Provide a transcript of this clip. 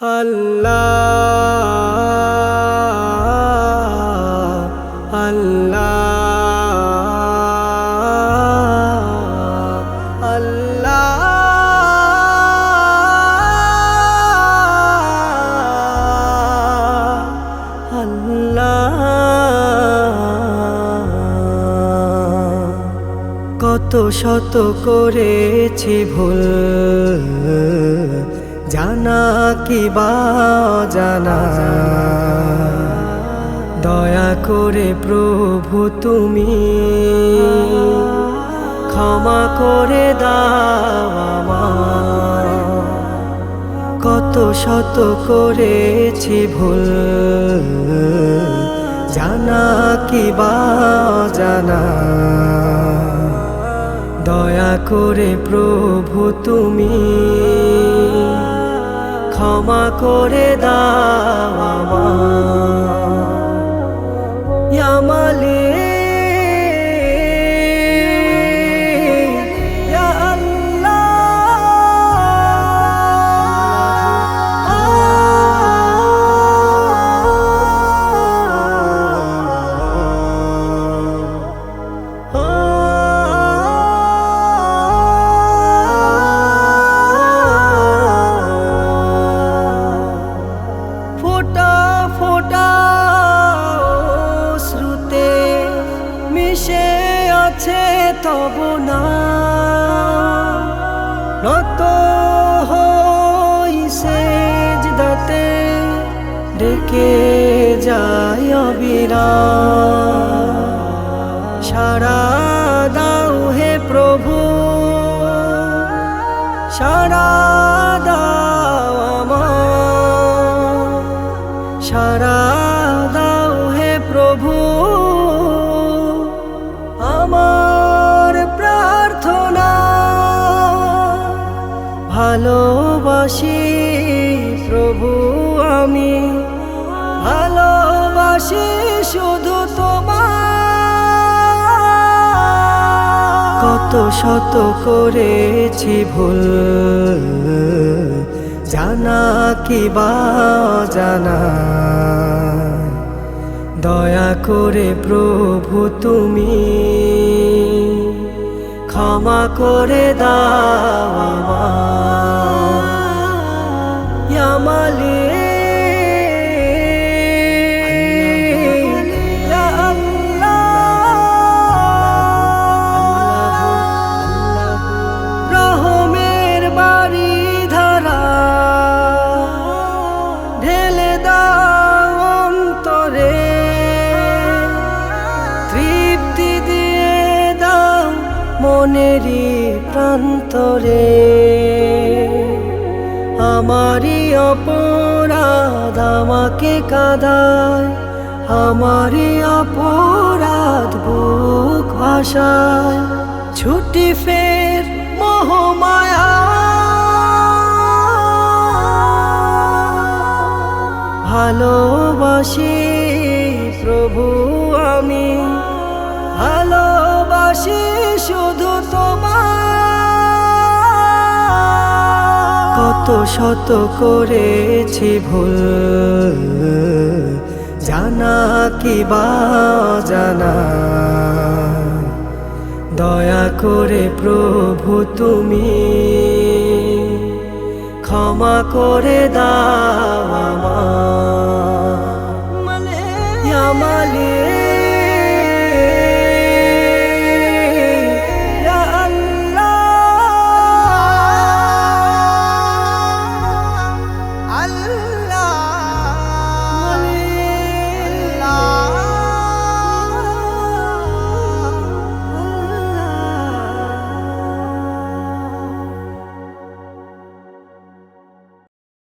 আল্লাহ আল্লাহ আল্লাহ কত শত করেছি ভুল জানা কি বা জানা? দয়া করে প্রভু তুমি। ক্ষমা করে দাও আমায়। কত শত করেছি ভুল। জানা কি বা জানা? দয়া করে প্রভু তুমি। ক্ষমা করে দাও আমায়। তব না। নত হইছে দাতে ডেকে যায় অবিরা সারা দাও হে প্রভু সারা দাও ভালোবাসি, প্রভু আমি। ভালোবাসি শুধু তোমার কত শত করেছি ভুল, জানা কি বা জানা। দয়া করে প্রভু তুমি। ক্ষমা করে দাও আমায়। মনেরই প্রান্তরে। আমারই অপরাধ আমাকে কাদায়, আমারই অপরাধ বুক ভাষায় ছুটি ফের মোহমায়া। ভালোবাসি প্রভু আমি ভালোবাসি শুধু তোমার কত শত করেছি ভুল জানা কি বা জানা। দয়া করে প্রভু তুমি ক্ষমা করে দাও ইয়া মালিক।